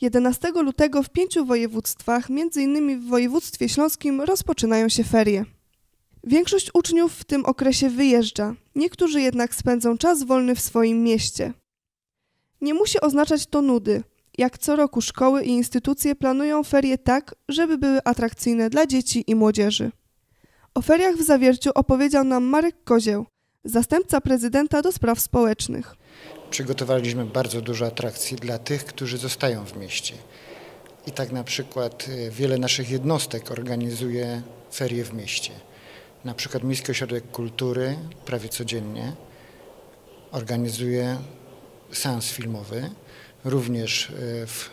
11 lutego w pięciu województwach, m.in. w województwie śląskim, rozpoczynają się ferie. Większość uczniów w tym okresie wyjeżdża, niektórzy jednak spędzą czas wolny w swoim mieście. Nie musi oznaczać to nudy. Jak co roku szkoły i instytucje planują ferie tak, żeby były atrakcyjne dla dzieci i młodzieży. O feriach w Zawierciu opowiedział nam Marek Kozieł, zastępca prezydenta do spraw społecznych. Przygotowaliśmy bardzo dużo atrakcji dla tych, którzy zostają w mieście. I tak na przykład y, wiele naszych jednostek organizuje ferie w mieście. Na przykład Miejski Ośrodek Kultury prawie codziennie organizuje seans filmowy, również y, w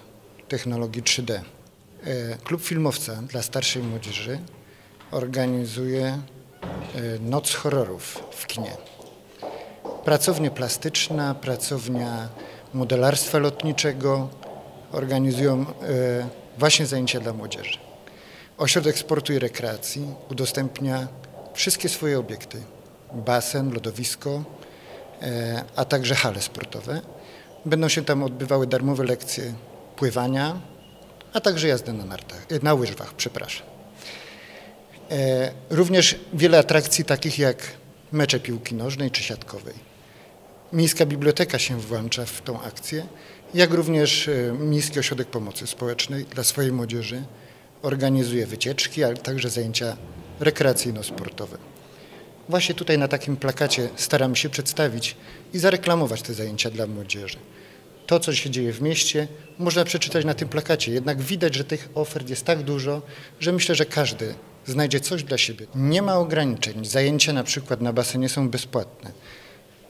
technologii 3D. Y, Klub Filmowca dla starszej młodzieży organizuje Noc Horrorów w kinie. Pracownia plastyczna, pracownia modelarstwa lotniczego organizują e, właśnie zajęcia dla młodzieży. Ośrodek Sportu i Rekreacji udostępnia wszystkie swoje obiekty. Basen, lodowisko, e, a także hale sportowe. Będą się tam odbywały darmowe lekcje pływania, a także jazdy na nartach, na łyżwach, przepraszam. Również wiele atrakcji takich jak mecze piłki nożnej czy siatkowej. Miejska Biblioteka się włącza w tą akcję, jak również e, Miejski Ośrodek Pomocy Społecznej dla swojej młodzieży organizuje wycieczki, ale także zajęcia rekreacyjno-sportowe. Właśnie tutaj na takim plakacie staramy się przedstawić i zareklamować te zajęcia dla młodzieży. To, co się dzieje w mieście, można przeczytać na tym plakacie, jednak widać, że tych ofert jest tak dużo, że myślę, że każdy znajdzie coś dla siebie. Nie ma ograniczeń. Zajęcia na przykład na basenie są bezpłatne.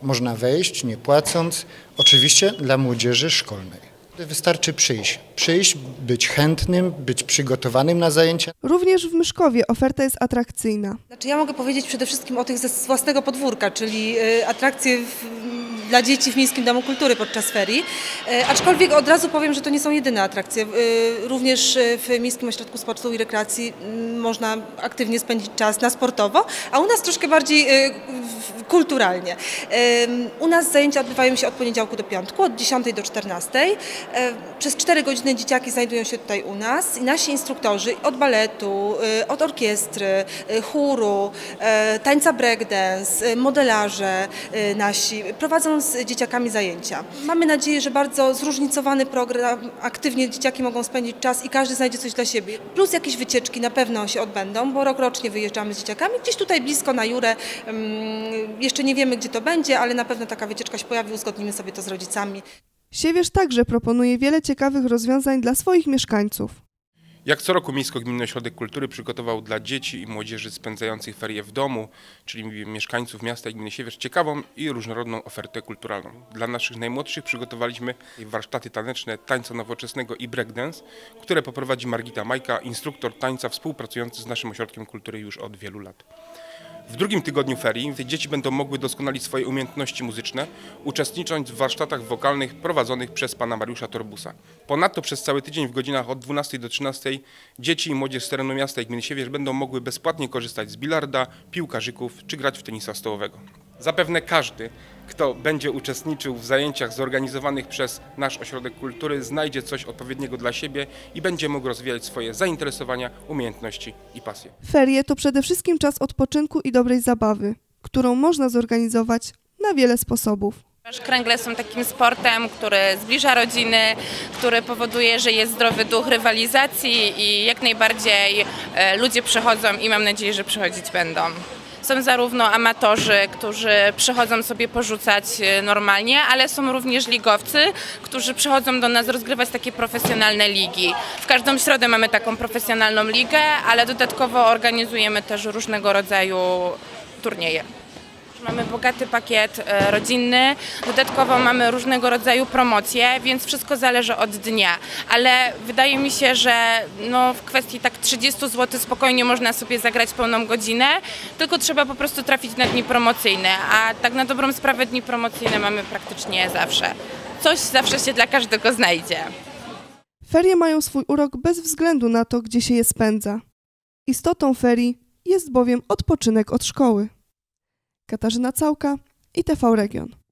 Można wejść nie płacąc, oczywiście dla młodzieży szkolnej. Wystarczy przyjść. Przyjść, być chętnym, być przygotowanym na zajęcia. Również w Myszkowie oferta jest atrakcyjna. Znaczy ja mogę powiedzieć przede wszystkim o tych ze własnego podwórka, czyli y, atrakcje w, dla dzieci w Miejskim Domu Kultury podczas ferii. E, aczkolwiek od razu powiem, że to nie są jedyne atrakcje. E, również e, w Miejskim Ośrodku Sportu i Rekreacji można aktywnie spędzić czas na sportowo, a u nas troszkę bardziej kulturalnie. U nas zajęcia odbywają się od poniedziałku do piątku, od 10 do 14. Przez 4 godziny dzieciaki znajdują się tutaj u nas i nasi instruktorzy od baletu, od orkiestry, chóru, tańca breakdance, modelarze nasi prowadzą z dzieciakami zajęcia. Mamy nadzieję, że bardzo zróżnicowany program, aktywnie dzieciaki mogą spędzić czas i każdy znajdzie coś dla siebie. Plus jakieś wycieczki na pewno się odbędą, bo rokrocznie wyjeżdżamy z dzieciakami. Gdzieś tutaj blisko na Jurę, mm, jeszcze nie wiemy gdzie to będzie, ale na pewno taka wycieczka się pojawi, uzgodnimy sobie to z rodzicami. Siewierz także proponuje wiele ciekawych rozwiązań dla swoich mieszkańców. Jak co roku Miejsko-Gminny Ośrodek Kultury przygotował dla dzieci i młodzieży spędzających ferie w domu, czyli mieszkańców miasta i gminy Siewierz, ciekawą i różnorodną ofertę kulturalną. Dla naszych najmłodszych przygotowaliśmy warsztaty taneczne tańca nowoczesnego i breakdance, które poprowadzi Margita Majka, instruktor tańca współpracujący z naszym ośrodkiem kultury już od wielu lat. W drugim tygodniu ferii dzieci będą mogły doskonalić swoje umiejętności muzyczne, uczestnicząc w warsztatach wokalnych prowadzonych przez pana Mariusza Torbusa. Ponadto przez cały tydzień w godzinach od 12 do 13 dzieci i młodzież z terenu miasta i gminy Siewierz będą mogły bezpłatnie korzystać z bilarda, piłkarzyków czy grać w tenisa stołowego. Zapewne każdy, kto będzie uczestniczył w zajęciach zorganizowanych przez nasz Ośrodek Kultury, znajdzie coś odpowiedniego dla siebie i będzie mógł rozwijać swoje zainteresowania, umiejętności i pasje. Ferie to przede wszystkim czas odpoczynku i dobrej zabawy, którą można zorganizować na wiele sposobów. Kręgle są takim sportem, który zbliża rodziny, który powoduje, że jest zdrowy duch rywalizacji i jak najbardziej e, ludzie przychodzą i mam nadzieję, że przychodzić będą. Są zarówno amatorzy, którzy przychodzą sobie porzucać e, normalnie, ale są również ligowcy, którzy przychodzą do nas rozgrywać takie profesjonalne ligi. W każdą środę mamy taką profesjonalną ligę, ale dodatkowo organizujemy też różnego rodzaju turnieje. Mamy bogaty pakiet e, rodzinny, dodatkowo mamy różnego rodzaju promocje, więc wszystko zależy od dnia. Ale wydaje mi się, że no, w kwestii tak 30 zł spokojnie można sobie zagrać pełną godzinę, tylko trzeba po prostu trafić na dni promocyjne, a tak na dobrą sprawę dni promocyjne mamy praktycznie zawsze. Coś zawsze się dla każdego znajdzie. Ferie mają swój urok bez względu na to, gdzie się je spędza. Istotą ferii jest bowiem odpoczynek od szkoły. Katarzyna Całka i TV Region.